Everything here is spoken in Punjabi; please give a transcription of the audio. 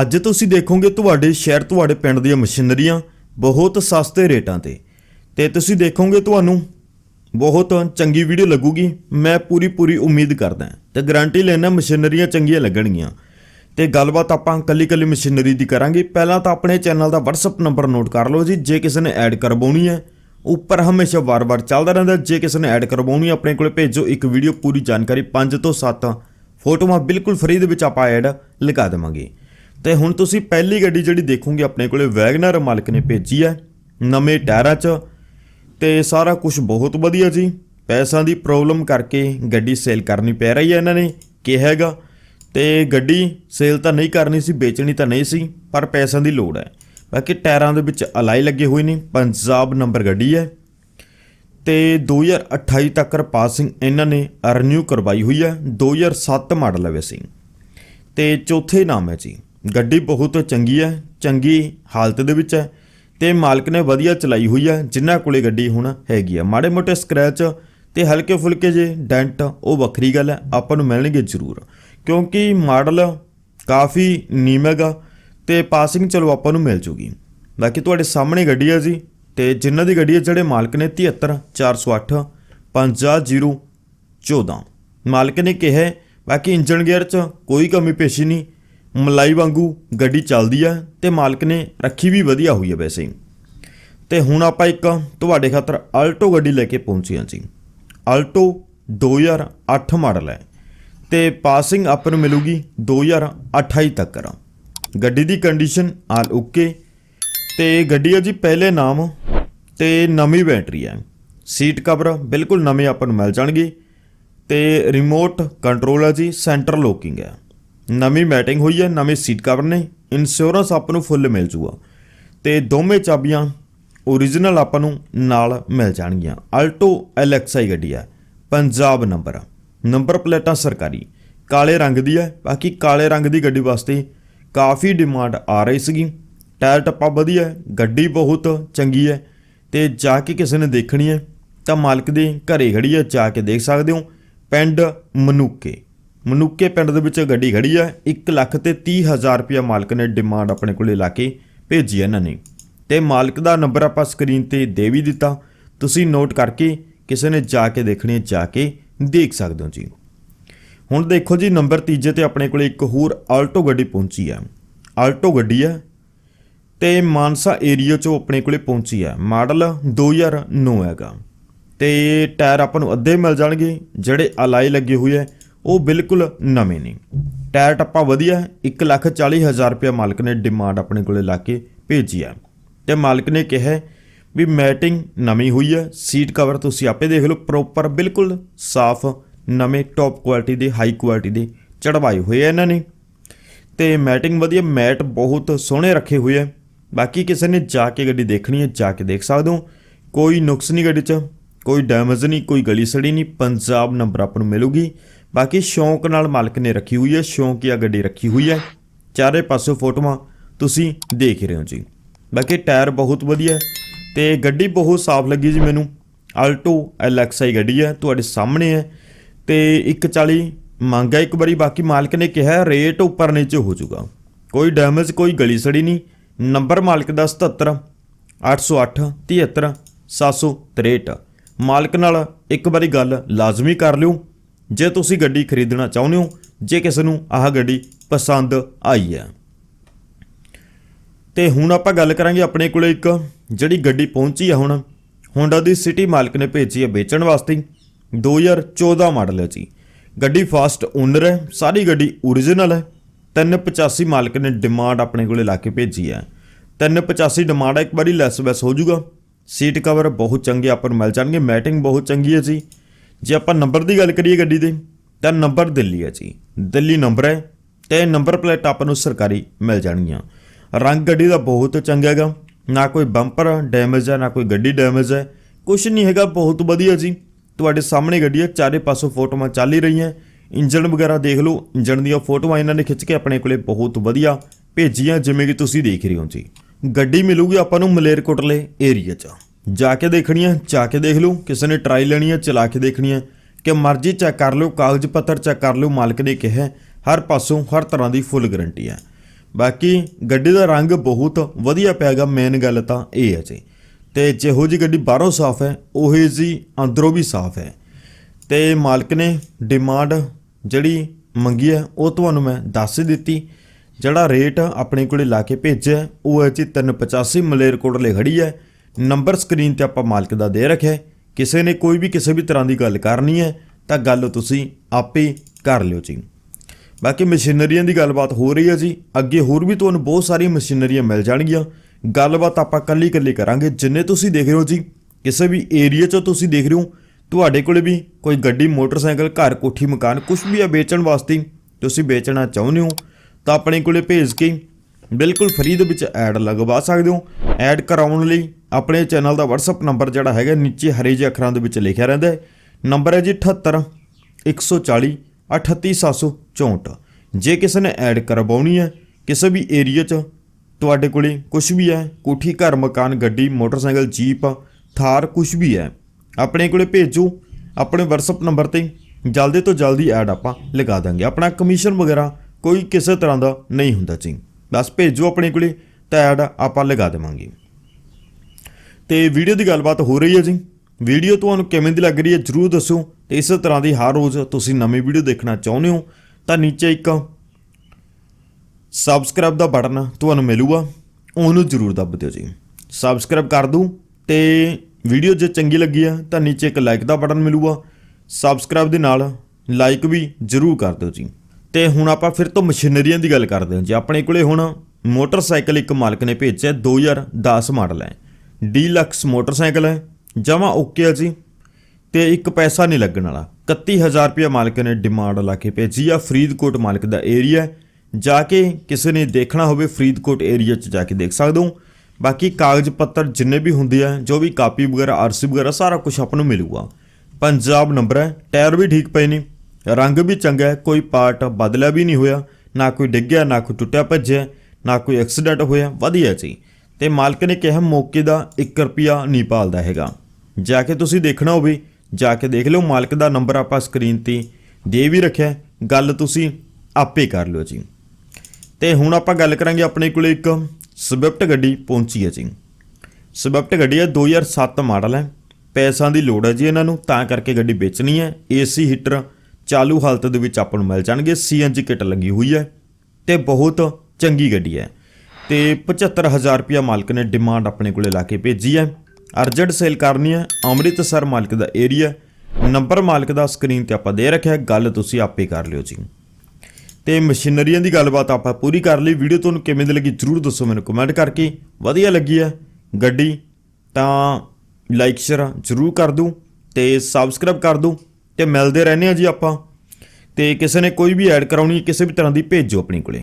ਅੱਜ ਤੁਸੀਂ ਦੇਖੋਗੇ ਤੁਹਾਡੇ ਸ਼ਹਿਰ, ਤੁਹਾਡੇ ਪਿੰਡ ਦੀਆਂ ਮਸ਼ੀਨਰੀਆਂ ਬਹੁਤ ਸਸਤੇ ਰੇਟਾਂ ਤੇ। ਤੇ ਤੁਸੀਂ ਦੇਖੋਗੇ ਤੁਹਾਨੂੰ ਬਹੁਤ ਚੰਗੀ ਵੀਡੀਓ ਲੱਗੂਗੀ। ਮੈਂ ਪੂਰੀ ਪੂਰੀ ਉਮੀਦ ਕਰਦਾ ਤੇ ਗਾਰੰਟੀ ਲੈਣਾ ਮਸ਼ੀਨਰੀਆਂ ਚੰਗੀਆਂ ਲੱਗਣਗੀਆਂ। ਤੇ ਗੱਲਬਾਤ ਆਪਾਂ ਕੱਲੀ ਕੱਲੀ ਮਸ਼ੀਨਰੀ ਦੀ ਕਰਾਂਗੇ। ਪਹਿਲਾਂ ਤਾਂ ਆਪਣੇ ਚੈਨਲ ਦਾ WhatsApp ਨੰਬਰ ਨੋਟ ਕਰ ਲਓ ਜੀ। ਜੇ ਕਿਸੇ ਨੇ ਐਡ ਕਰਵਾਉਣੀ ਹੈ, ਉੱਪਰ ਹਮੇਸ਼ਾ ਵਾਰ-ਵਾਰ ਚੱਲਦਾ ਰਹਿੰਦਾ। ਜੇ ਕਿਸੇ ਨੇ ਐਡ ਕਰਵਾਉਣੀ ਆਪਣੇ ਕੋਲੇ ਭੇਜੋ। ਇੱਕ ਵੀਡੀਓ ਪੂਰੀ ਜਾਣਕਾਰੀ। 5 ਤੋਂ 7 ਫੋਟੋਆਂ ਬਿਲਕੁਲ ਫ੍ਰੀ ਦੇ ਵਿੱਚ ਆਪਾਂ ਐਡ ਲਗਾ ਦੇਵਾਂਗੇ। ਤੇ ਹੁਣ ਤੁਸੀਂ ਪਹਿਲੀ ਗੱਡੀ ਜਿਹੜੀ ਦੇਖੋਗੇ ਆਪਣੇ ਕੋਲੇ ਵੈਗਨਰ ਮਾਲਕ ਨੇ ਭੇਜੀ ਹੈ, ਨਵੇਂ ਟਾਇਰਾਂ 'ਚ। ਤੇ ਸਾਰਾ ਕੁਝ ਬਹੁਤ ਵਧੀਆ ਜੀ। ਪੈਸਿਆਂ ਦੀ ਪ੍ਰੋਬਲਮ ਕਰਕੇ ਗੱਡੀ ਸੇਲ ਕਰਨੀ ਪੈ ਰਹੀ ਹੈ ਇਹਨਾਂ ਨੇ, ਕਿਹਾ ਹੈਗਾ। ਤੇ ਗੱਡੀ ਸੇਲ ਤਾਂ ਨਹੀਂ ਕਰਨੀ ਸੀ, ਵੇਚਣੀ ਤਾਂ ਨਹੀਂ ਸੀ, ਪਰ ਪੈਸਿਆਂ ਦੀ ਲੋੜ ਹੈ। ਬਾਕੀ ਟਾਇਰਾਂ ਦੇ ਵਿੱਚ ਅਲਾਈ ਲੱਗੇ ਹੋਏ ਨੇ, ਪੰਜਾਬ ਨੰਬਰ ਗੱਡੀ ਹੈ। ਤੇ 2028 ਤੱਕ ਪਾਸਿੰਗ ਇਹਨਾਂ ਨੇ ਰਿਨਿਊ ਕਰਵਾਈ ਹੋਈ ਹੈ 2007 ਮਾਡਲ ਹੈ ਵੈਸੇ। ਤੇ ਚੌਥੇ ਨਾਮ ਹੈ ਜੀ। ਗੱਡੀ ਬਹੁਤ ਚੰਗੀ ਹੈ, ਚੰਗੀ ਹਾਲਤ ਦੇ ਵਿੱਚ ਹੈ ਤੇ ਮਾਲਕ ਨੇ ਵਧੀਆ ਚਲਾਈ ਹੋਈ ਹੈ, ਜਿਨ੍ਹਾਂ ਕੋਲੇ ਗੱਡੀ ਹੁਣ ਹੈਗੀ ਹੈ। ਮਾੜੇ ਮੋਟੇ ਸਕ੍ਰੈਚ ਤੇ ਹਲਕੇ ਫੁਲਕੇ ਜੇ ਡੈਂਟ ਉਹ ਵੱਖਰੀ ਗੱਲ ਹੈ, ਆਪਾਂ ਨੂੰ ਮਿਲਣਗੇ ਜ਼ਰੂਰ। ਕਿਉਂਕਿ ਮਾਡਲ ਕਾਫੀ ਨੀਮੇਗਾ ਤੇ ਪਾਸਿੰਗ ਚਲੋ ਆਪਾਂ ਨੂੰ ਮਿਲ ਜੂਗੀ। ਬਾਕੀ ਤੁਹਾਡੇ ਸਾਹਮਣੇ ਗੱਡੀ ਹੈ ਜੀ ਤੇ ਜਿਨ੍ਹਾਂ ਦੀ ਗੱਡੀ ਹੈ, ਜਿਹੜੇ ਮਾਲਕ ਨੇ 73 408 50014 ਮਾਲਕ ਨੇ ਕਿਹਾ ਬਾਕੀ ਇੰਜਨ ਗੇਅਰ 'ਚ ਕੋਈ ਕਮੀ ਪੇਸ਼ੀ ਨਹੀਂ ਮਲਾਈ ਵਾਂਗੂ ਗੱਡੀ ਚੱਲਦੀ ਹੈ ਤੇ ਮਾਲਕ ਨੇ ਰੱਖੀ ਵੀ ਵਧੀਆ ਹੋਈ ਹੈ ਵੈਸੇ ਤੇ ਹੁਣ ਆਪਾਂ ਇੱਕ ਤੁਹਾਡੇ ਖਾਤਰ ਆਲਟੋ ਗੱਡੀ ਲੈ ਕੇ ਪਹੁੰਚੇ ਹਾਂ ਜੀ। ਆਲਟੋ 2008 ਮਾਡਲ ਹੈ ਤੇ ਪਾਸਿੰਗ ਆਪਾਂ ਨੂੰ ਮਿਲੂਗੀ 2028 ਤੱਕ। ਗੱਡੀ ਦੀ ਕੰਡੀਸ਼ਨ ਆਲ ਓਕੇ ਤੇ ਗੱਡੀ ਹੈ ਜੀ ਪਹਿਲੇ ਨਾਮ ਤੇ ਨਵੀਂ ਬੈਟਰੀ ਹੈ। ਸੀਟ ਕਵਰ ਬਿਲਕੁਲ ਨਵੇਂ ਆਪਾਂ ਨੂੰ ਮਿਲ ਜਾਣਗੇ ਤੇ ਰਿਮੋਟ ਕੰਟਰੋਲ ਹੈ ਜੀ ਸੈਂਟਰ ਲੋਕਿੰਗ ਹੈ। ਨਵੀਂ ਮੈਟਿੰਗ ਹੋਈ ਹੈ, ਨਵੇਂ ਸੀਟ ਕਵਰ ਨੇ ਇੰਸ਼ੋਰੈਂਸ ਆਪਾਂ ਨੂੰ ਫੁੱਲ ਮਿਲ ਜੂਗਾ। ਤੇ ਦੋਵੇਂ ਚਾਬੀਆਂ ਓਰੀਜਨਲ ਆਪਾਂ ਨੂੰ ਨਾਲ ਮਿਲ ਜਾਣਗੀਆਂ। ਆਲਟੋ ਐਲਐਕਸਆਈ ਗੱਡੀ ਹੈ, ਪੰਜਾਬ ਨੰਬਰ ਨੰਬਰ ਪਲੇਟਾਂ ਸਰਕਾਰੀ, ਕਾਲੇ ਰੰਗ ਦੀ ਹੈ। ਬਾਕੀ ਕਾਲੇ ਰੰਗ ਦੀ ਗੱਡੀ ਵਾਸਤੇ ਕਾਫੀ ਡਿਮਾਂਡ ਆ ਰਹੀ ਸੀਗੀ। ਟਾਇਰ ਟੱਪਾ ਵਧੀਆ ਗੱਡੀ ਬਹੁਤ ਚੰਗੀ ਹੈ। ਤੇ ਜਾ ਕੇ ਕਿਸੇ ਨੇ ਦੇਖਣੀ ਹੈ, ਤਾਂ ਮਾਲਕ ਦੇ ਘਰੇ ਖੜੀ ਹੈ, ਜਾ ਕੇ ਦੇਖ ਸਕਦੇ ਹੋ। ਪਿੰਡ ਮਨੂਕੇ। ਮਨੂਕੇ ਪਿੰਡ ਦੇ ਵਿੱਚ ਗੱਡੀ ਖੜੀ ਹੈ 1 ਲੱਖ ਤੇ 30 ਹਜ਼ਾਰ ਰੁਪਇਆ ਮਾਲਕ ਨੇ ਡਿਮਾਂਡ ਆਪਣੇ ਕੋਲੇ ਲਾ ਕੇ ਭੇਜੀ ਇਹਨਾਂ ਨੇ। ਤੇ ਮਾਲਕ ਦਾ ਨੰਬਰ ਆਪਾਂ ਸਕਰੀਨ ਤੇ ਦੇ ਵੀ ਦਿੱਤਾ। ਤੁਸੀਂ ਨੋਟ ਕਰਕੇ ਕਿਸੇ ਨੇ ਜਾ ਕੇ ਦੇਖਣੀ ਜਾ ਕੇ ਦੇਖ ਸਕਦੇ ਹੋ ਜੀ। ਹੁਣ ਦੇਖੋ ਜੀ, ਨੰਬਰ ਤੀਜੇ ਤੇ ਆਪਣੇ ਕੋਲੇ ਇੱਕ ਹੋਰ ਆਲਟੋ ਗੱਡੀ ਪਹੁੰਚੀ ਹੈ ਆਲਟੋ ਗੱਡੀ ਹੈ ਤੇ ਮਾਨਸਾ ਏਰੀਆ ਚੋਂ ਆਪਣੇ ਕੋਲੇ ਪਹੁੰਚੀ ਹੈ ਮਾਡਲ 2009 ਹੈਗਾ। ਤੇ ਟਾਇਰ ਆਪਾਂ ਨੂੰ ਅੱਧੇ ਮਿਲ ਜਾਣਗੇ, ਜਿਹੜੇ ਅਲਾਈ ਲੱਗੇ ਹੋਏ ਹੈ ਉਹ ਬਿਲਕੁਲ ਨਵੇਂ ਨੇ। ਟਾਇਰ ਟੱਪਾ ਵਧੀਆ ਹੈ 140000 ਰੁਪਏ ਮਾਲਕ ਨੇ ਡਿਮਾਂਡ ਆਪਣੇ ਕੋਲੇ ਲਾ ਕੇ ਭੇਜੀ ਹੈ। ਤੇ ਮਾਲਕ ਨੇ ਕਿਹਾ ਵੀ ਮੈਟਿੰਗ ਨਵੀਂ ਹੋਈ ਹੈ ਸੀਟ ਕਵਰ ਤੁਸੀਂ ਆਪੇ ਦੇਖ ਲਓ ਪ੍ਰੋਪਰ ਬਿਲਕੁਲ ਸਾਫ਼, ਨਵੇਂ ਟੌਪ ਕੁਆਲਿਟੀ ਦੇ ਹਾਈ ਕੁਆਲਿਟੀ ਦੇ ਚੜਵਾਏ ਹੋਏ ਆ ਇਹਨਾਂ ਨੇ। ਤੇ ਮੈਟਿੰਗ ਵਧੀਆ ਮੈਟ ਬਹੁਤ ਸੋਹਣੇ ਰੱਖੇ ਹੋਏ ਆ। ਬਾਕੀ ਕਿਸੇ ਨੇ ਜਾ ਕੇ ਗੱਡੀ ਦੇਖਣੀ ਹੈ, ਜਾ ਕੇ ਦੇਖ ਸਕਦੇ ਹੋ। ਕੋਈ ਨੁਕਸ ਨਹੀਂ ਗੱਡੀ 'ਚ, ਕੋਈ ਡੈਮੇਜ ਨਹੀਂ, ਕੋਈ ਗਲੀ ਸੜੀ ਨਹੀਂ, ਪੰਜਾਬ ਨੰਬਰ ਆਪ ਨੂੰ ਮਿਲੂਗੀ। ਬਾਕੀ ਸ਼ੌਂਕ ਨਾਲ ਮਾਲਕ ਨੇ ਰੱਖੀ ਹੋਈ ਹੈ ਸ਼ੌਂਕੀਆ ਗੱਡੀ ਰੱਖੀ ਹੋਈ ਹੈ। ਚਾਰੇ ਪਾਸੇ ਫੋਟੋਆਂ ਤੁਸੀਂ ਦੇਖ ਰਹੇ ਹੋ ਜੀ। ਬਾਕੀ ਟਾਇਰ ਬਹੁਤ ਵਧੀਆ ਹੈ ਤੇ ਗੱਡੀ ਬਹੁਤ ਸਾਫ਼ ਲੱਗੀ ਜੀ ਮੈਨੂੰ। ਆਲਟੋ ਐਲਐਕਸਆਈ ਗੱਡੀ ਹੈ, ਤੁਹਾਡੇ ਸਾਹਮਣੇ ਹੈ ਤੇ 140 ਮੰਗਾ ਇੱਕ ਵਾਰੀ ਬਾਕੀ ਮਾਲਕ ਨੇ ਕਿਹਾ ਰੇਟ ਉੱਪਰ ਨੀਚੇ ਹੋ ਜਾਊਗਾ। ਕੋਈ ਡੈਮੇਜ, ਕੋਈ ਗਲੀ ਸੜੀ ਨਹੀਂ। ਨੰਬਰ ਮਾਲਕ ਦਾ 77 808 73 763 ਮਾਲਕ ਨਾਲ ਇੱਕ ਵਾਰੀ ਗੱਲ ਲਾਜ਼ਮੀ ਕਰ ਲਿਓ। ਜੇ ਤੁਸੀਂ ਗੱਡੀ ਖਰੀਦਣਾ ਚਾਹੁੰਦੇ ਹੋ, ਜੇ ਕਿਸੇ ਨੂੰ ਆਹ ਗੱਡੀ ਪਸੰਦ ਆਈ ਹੈ। ਤੇ ਹੁਣ ਆਪਾਂ ਗੱਲ ਕਰਾਂਗੇ ਆਪਣੇ ਕੋਲੇ ਇੱਕ ਜਿਹੜੀ ਗੱਡੀ ਪਹੁੰਚੀ ਹੈ ਹੁਣ ਹੋਂਡਾ ਦੀ ਸਿਟੀ ਮਾਲਕ ਨੇ ਭੇਜੀ ਹੈ ਵੇਚਣ ਵਾਸਤੇ 2014 ਮਾਡਲ ਹੈ ਜੀ। ਗੱਡੀ ਫਾਸਟ ਓਨਰ ਹੈ, ਸਾਰੀ ਗੱਡੀ ਓਰੀਜਨਲ ਹੈ 385 ਮਾਲਕ ਨੇ ਡਿਮਾਂਡ ਆਪਣੇ ਕੋਲੇ ਲਾ ਕੇ ਭੇਜੀ ਹੈ। 385 ਡਿਮਾਂਡ ਹੈ, ਇੱਕ ਵਾਰੀ ਲੈਸ ਵੈਸ ਹੋ ਜਾਊਗਾ ਸੀਟ ਕਵਰ ਬਹੁਤ ਚੰਗੇ ਆਪਾਂ ਨੂੰ ਮਿਲ ਜਾਣਗੇ ਮੈਟਿੰਗ ਬਹੁਤ ਚੰਗੀ ਹੈ ਜੀ। ਜੇ ਆਪਾਂ ਨੰਬਰ ਦੀ ਗੱਲ ਕਰੀਏ ਗੱਡੀ ਦੇ, ਤਾਂ ਨੰਬਰ ਦਿੱਲੀ ਹੈ ਜੀ। ਦਿੱਲੀ ਨੰਬਰ ਹੈ ਤੇ ਨੰਬਰ ਪਲੇਟ ਆਪਾਂ ਨੂੰ ਸਰਕਾਰੀ ਮਿਲ ਜਾਣਗੀਆਂ। ਰੰਗ ਗੱਡੀ ਦਾ ਬਹੁਤ ਚੰਗਾ ਹੈਗਾ, ਨਾ ਕੋਈ ਬੰਪਰ ਡੈਮੇਜ ਹੈ, ਨਾ ਕੋਈ ਗੱਡੀ ਡੈਮੇਜ ਹੈ ਕੁਝ ਨਹੀਂ ਹੈਗਾ, ਬਹੁਤ ਵਧੀਆ ਜੀ। ਤੁਹਾਡੇ ਸਾਹਮਣੇ ਗੱਡੀ ਹੈ, ਚਾਰੇ ਪਾਸੋਂ ਫੋਟੋਆਂ ਚੱਲ ਹੀ ਰਹੀਆਂ। ਇੰਜਨ ਵਗੈਰਾ ਦੇਖ ਲਓ ਇੰਜਨ ਦੀਆਂ ਫੋਟੋਆਂ ਇਹਨਾਂ ਨੇ ਖਿੱਚ ਕੇ ਆਪਣੇ ਕੋਲੇ ਬਹੁਤ ਵਧੀਆ ਭੇਜੀਆਂ, ਜਿਵੇਂ ਕਿ ਤੁਸੀਂ ਦੇਖ ਰਹੇ ਹੋ ਜੀ। ਗੱਡੀ ਮਿਲੂਗੀ ਆਪਾਂ ਨੂੰ ਮਲੇਰਕੋਟਲੇ ਏਰੀਆ 'ਚ। ਜਾ ਕੇ ਦੇਖਣੀ ਹੈ ਜਾ ਕੇ ਦੇਖ ਲਓ ਕਿਸੇ ਨੇ ਟਰਾਈ ਲੈਣੀ ਹੈ ਚਲਾ ਕੇ ਦੇਖਣੀ ਹੈ ਕਿ ਮਰਜ਼ੀ ਚੈੱਕ ਕਰ ਲਓ ਕਾਗਜ਼ ਪੱਤਰ ਚੈੱਕ ਕਰ ਲਓ ਮਾਲਕ ਨੇ ਕਿਹਾ, ਹਰ ਪਾਸੋਂ ਹਰ ਤਰ੍ਹਾਂ ਦੀ ਫੁੱਲ ਗਾਰੰਟੀ ਹੈ ਬਾਕੀ ਗੱਡੀ ਦਾ ਰੰਗ ਬਹੁਤ ਵਧੀਆ ਪਿਆਗਾ ਮੇਨ ਗੱਲ ਤਾਂ ਇਹ ਹੈ ਜੀ। ਤੇ ਜਿਹੋ ਜੀ ਗੱਡੀ ਬਾਹਰੋਂ ਸਾਫ਼ ਹੈ, ਉਹੀ ਜੀ ਅੰਦਰੋਂ ਵੀ ਸਾਫ਼ ਹੈ। ਤੇ ਮਾਲਕ ਨੇ ਡਿਮਾਂਡ ਜਿਹੜੀ ਮੰਗੀ ਹੈ, ਉਹ ਤੁਹਾਨੂੰ ਮੈਂ ਦੱਸ ਹੀ ਦਿੱਤੀ। ਜਿਹੜਾ ਰੇਟ ਆਪਣੇ ਕੋਲੇ ਲਾ ਕੇ ਭੇਜਿਆ, ਉਹ ਹੈ ਜੀ 385 ਮਲੇਰਕੋਟਲੇ ਖੜੀ ਹੈ। ਨੰਬਰ ਸਕਰੀਨ ਤੇ ਆਪਾਂ ਮਾਲਕ ਦਾ ਦੇ ਰੱਖਿਆ ਕਿਸੇ ਨੇ ਕੋਈ ਵੀ ਕਿਸੇ ਵੀ ਤਰ੍ਹਾਂ ਦੀ ਗੱਲ ਕਰਨੀ ਹੈ, ਤਾਂ ਗੱਲ ਤੁਸੀਂ ਆਪੇ ਕਰ ਲਿਓ ਜੀ। ਬਾਕੀ ਮਸ਼ੀਨਰੀਆਂ ਦੀ ਗੱਲਬਾਤ ਹੋ ਰਹੀ ਹੈ ਜੀ। ਅੱਗੇ ਹੋਰ ਵੀ ਤੁਹਾਨੂੰ ਬਹੁਤ ਸਾਰੀਆਂ ਮਸ਼ੀਨਰੀਆਂ ਮਿਲ ਜਾਣਗੀਆਂ। ਗੱਲਬਾਤ ਆਪਾਂ ਕੱਲੀ ਕੱਲੀ ਕਰਾਂਗੇ। ਜਿੰਨੇ ਤੁਸੀਂ ਦੇਖ ਰਹੇ ਹੋ ਜੀ, ਕਿਸੇ ਵੀ ਏਰੀਆ 'ਚੋਂ ਤੁਸੀਂ ਦੇਖ ਰਹੇ ਹੋ, ਤੁਹਾਡੇ ਕੋਲੇ ਵੀ ਕੋਈ ਗੱਡੀ, ਮੋਟਰਸਾਈਕਲ, ਘਰ, ਕੋਠੀ, ਮਕਾਨ ਕੁਝ ਵੀ ਆ ਵੇਚਣ ਵਾਸਤੇ ਤੁਸੀਂ ਵੇਚਣਾ ਚਾਹੁੰਦੇ ਹੋ, ਤਾਂ ਆਪਣੇ ਕੋਲੇ ਭੇਜ ਕੇ ਬਿਲਕੁਲ ਫ੍ਰੀ ਦੇ ਵਿੱਚ ਐਡ ਲਗਵਾ ਸਕਦੇ ਹੋ। ਐਡ ਕਰਾਉਣ ਲਈ ਆਪਣੇ ਚੈਨਲ ਦਾ WhatsApp ਨੰਬਰ ਜਿਹੜਾ ਹੈਗਾ, ਨੀਚੇ ਹਰੇ ਜਿਹੇ ਅੱਖਰਾਂ ਦੇ ਵਿੱਚ ਲਿਖਿਆ ਰਹਿੰਦਾ ਹੈ। ਨੰਬਰ ਹੈ ਜੀ 78 140 38764 ਜੇ ਕਿਸੇ ਨੇ ਐਡ ਕਰਵਾਉਣੀ ਹੈ, ਕਿਸੇ ਵੀ ਏਰੀਆ 'ਚ, ਤੁਹਾਡੇ ਕੋਲੇ ਕੁਝ ਵੀ ਹੈ, ਕੋਠੀ, ਘਰ, ਮਕਾਨ, ਗੱਡੀ, ਮੋਟਰਸਾਈਕਲ, ਜੀਪ, ਥਾਰ ਕੁਝ ਵੀ ਹੈ, ਆਪਣੇ ਕੋਲੇ ਭੇਜੋ। ਆਪਣੇ WhatsApp ਨੰਬਰ ਤੇ ਜਲਦੀ ਤੋਂ ਜਲਦੀ ਐਡ ਆਪਾਂ ਲਗਾ ਦਾਂਗੇ। ਆਪਣਾ ਕਮਿਸ਼ਨ ਵਗੈਰਾ ਕੋਈ ਕਿਸੇ ਤਰ੍ਹਾਂ ਦਾ ਨਹੀਂ ਹੁੰਦਾ ਜੀ। ਬਸ ਭੇਜੋ ਆਪਣੇ ਕੋਲੇ ਤਾਂ ਐਡ ਆਪਾਂ ਲਗਾ ਦੇਵਾਂਗੇ। ਤੇ ਵੀਡੀਓ ਦੀ ਗੱਲਬਾਤ ਹੋ ਰਹੀ ਹੈ ਜੀ। ਵੀਡੀਓ ਤੁਹਾਨੂੰ ਕਿਵੇਂ ਦੀ ਲੱਗ ਰਹੀ ਹੈ ਜਰੂਰ ਦੱਸੋ ਤੇ ਇਸੇ ਤਰ੍ਹਾਂ ਦੀ ਹਰ ਰੋਜ਼ ਤੁਸੀਂ ਨਵੀਂ ਵੀਡੀਓ ਦੇਖਣਾ ਚਾਹੁੰਦੇ ਹੋ, ਤਾਂ ਨੀਚੇ ਇੱਕ ਸਬਸਕ੍ਰਾਈਬ ਦਾ ਬਟਨ ਤੁਹਾਨੂੰ ਮਿਲੂਗਾ, ਉਹਨੂੰ ਜਰੂਰ ਦੱਬ ਦਿਓ ਜੀ। ਸਬਸਕ੍ਰਾਈਬ ਕਰ ਦੂੰ ਤੇ ਵੀਡੀਓ ਜੇ ਚੰਗੀ ਲੱਗੀ ਹੈ, ਤਾਂ ਨੀਚੇ ਇੱਕ ਲਾਈਕ ਦਾ ਬਟਨ ਮਿਲੂਗਾ। ਸਬਸਕ੍ਰਾਈਬ ਦੇ ਨਾਲ ਲਾਈਕ ਵੀ ਜਰੂਰ ਕਰ ਦਿਓ ਜੀ। ਤੇ ਹੁਣ ਆਪਾਂ ਫਿਰ ਤੋਂ ਮਸ਼ੀਨਰੀਆਂ ਦੀ ਗੱਲ ਕਰਦੇ ਹਾਂ ਜੀ। ਆਪਣੇ ਕੋਲੇ ਹੁਣ ਮੋਟਰਸਾਈਕਲ ਇੱਕ ਮਾਲਕ ਨੇ ਭੇਜਿਆ 2010 ਮਾਡਲ ਹੈ। ਡੀਲਕਸ ਮੋਟਰਸਾਈਕਲ ਹੈ ਜਮਾ ਓਕੇ ਹੈ ਜੀ। ਤੇ ਇੱਕ ਪੈਸਾ ਨਹੀਂ ਲੱਗਣ ਵਾਲਾ। 31000 ਰੁਪਏ ਮਾਲਕ ਨੇ ਡਿਮਾਂਡ ਲਾ ਕੇ ਭੇਜੀ ਆ। ਫਰੀਦਕੋਟ ਮਾਲਕ ਦਾ ਏਰੀਆ ਜਾ ਕੇ ਕਿਸੇ ਨੇ ਦੇਖਣਾ ਹੋਵੇ ਫਰੀਦਕੋਟ ਏਰੀਆ 'ਚ ਜਾ ਕੇ ਦੇਖ ਸਕਦੇ ਹੋ। ਬਾਕੀ ਕਾਗਜ਼ ਪੱਤਰ ਜਿੰਨੇ ਵੀ ਹੁੰਦੇ ਆ, ਜੋ ਵੀ ਕਾਪੀ ਵਗੈਰਾ ਆਰਸੀ ਵਗੈਰਾ, ਸਾਰਾ ਕੁਝ ਆਪਾਂ ਨੂੰ ਮਿਲੂਗਾ। ਪੰਜਾਬ ਨੰਬਰ ਹੈ, ਟਾਇਰ ਵੀ ਠੀਕ ਪਏ ਨੇ। ਰੰਗ ਵੀ ਚੰਗਾ ਹੈ, ਕੋਈ ਪਾਰਟ ਬਦਲਿਆ ਵੀ ਨਹੀਂ ਹੋਇਆ, ਨਾ ਕੋਈ ਡਿੱਗਿਆ, ਨਾ ਕੋਈ ਟੁੱਟਿਆ ਭੱਜਿਆ, ਨਾ ਕੋਈ ਐਕਸੀਡੈਂਟ ਹੋਇਆ, ਵਧੀਆ ਜੀ। ਤੇ ਮਾਲਕ ਨੇ ਕਿਹਾ, ਮੌਕੇ ਦਾ 1 ਰੁਪਿਆ ਨਹੀਂ ਪਾਲਦਾ ਹੈਗਾ। ਜਾ ਕੇ ਤੁਸੀਂ ਦੇਖਣਾ ਹੋਵੇ, ਜਾ ਕੇ ਦੇਖ ਲਿਓ, ਮਾਲਕ ਦਾ ਨੰਬਰ ਆਪਾਂ ਸਕਰੀਨ ਤੇ ਦੇ ਵੀ ਰੱਖਿਆ ਗੱਲ ਤੁਸੀਂ ਆਪੇ ਕਰ ਲਿਓ ਜੀ। ਤੇ ਹੁਣ ਆਪਾਂ ਗੱਲ ਕਰਾਂਗੇ ਆਪਣੇ ਕੋਲੇ ਇੱਕ ਸਵਿਫਟ ਗੱਡੀ ਪਹੁੰਚੀ ਹੈ ਜੀ। ਸਵਿਫਟ ਗੱਡੀ ਹੈ 2007 ਮਾਡਲ ਹੈ, ਪੈਸਿਆਂ ਦੀ ਲੋੜ ਹੈ ਜੀ ਇਹਨਾਂ ਨੂੰ, ਤਾਂ ਕਰਕੇ ਗੱਡੀ ਵੇਚਣੀ ਹੈ, ਏਸੀ ਹੀਟਰ ਚਾਲੂ ਹਾਲਤ ਦੇ ਵਿੱਚ ਆਪਾਂ ਨੂੰ ਮਿਲ ਜਾਣਗੇ। ਸੀਐਨਜੀ ਕਿਟ ਲੱਗੀ ਹੋਈ ਹੈ ਤੇ ਬਹੁਤ ਚੰਗੀ ਗੱਡੀ ਹੈ। ਤੇ 75000 ਰੁਪਇਆ ਮਾਲਕ ਨੇ ਡਿਮਾਂਡ ਆਪਣੇ ਕੋਲੇ ਲਾ ਕੇ ਭੇਜੀ ਹੈ। ਅਰਜੈਂਟ ਸੇਲ ਕਰਨੀ ਹੈ। ਅੰਮ੍ਰਿਤਸਰ ਮਾਲਕ ਦਾ ਏਰੀਆ ਨੰਬਰ ਮਾਲਕ ਦਾ ਸਕਰੀਨ ਤੇ ਆਪਾਂ ਦੇ ਰੱਖਿਆ ਗੱਲ ਤੁਸੀਂ ਆਪੇ ਕਰ ਲਿਓ ਜੀ। ਤੇ ਮਸ਼ੀਨਰੀਆਂ ਦੀ ਗੱਲਬਾਤ ਆਪਾਂ ਪੂਰੀ ਕਰ ਲਈ। ਵੀਡੀਓ ਤੁਹਾਨੂੰ ਕਿਵੇਂ ਦੀ ਲੱਗੀ ਜਰੂਰ ਦੱਸੋ ਮੈਨੂੰ ਕਮੈਂਟ ਕਰਕੇ। ਵਧੀਆ ਲੱਗੀ ਹੈ ਗੱਡੀ ਤਾਂ ਲਾਈਕ ਸ਼ੇਅਰ ਜਰੂਰ ਕਰ ਦੂੰ ਤੇ ਸਬਸਕ੍ਰਾਈਬ ਕਰ ਦੂੰ ਤੇ ਮਿਲਦੇ ਰਹਿੰਦੇ ਆ ਜੀ ਆਪਾਂ ਤੇ ਕਿਸੇ ਨੇ ਕੋਈ ਵੀ ਐਡ ਕਰਾਉਣੀ, ਕਿਸੇ ਵੀ ਤਰ੍ਹਾਂ ਦੀ ਭੇਜੋ ਆਪਣੀ ਕੋਲੇ।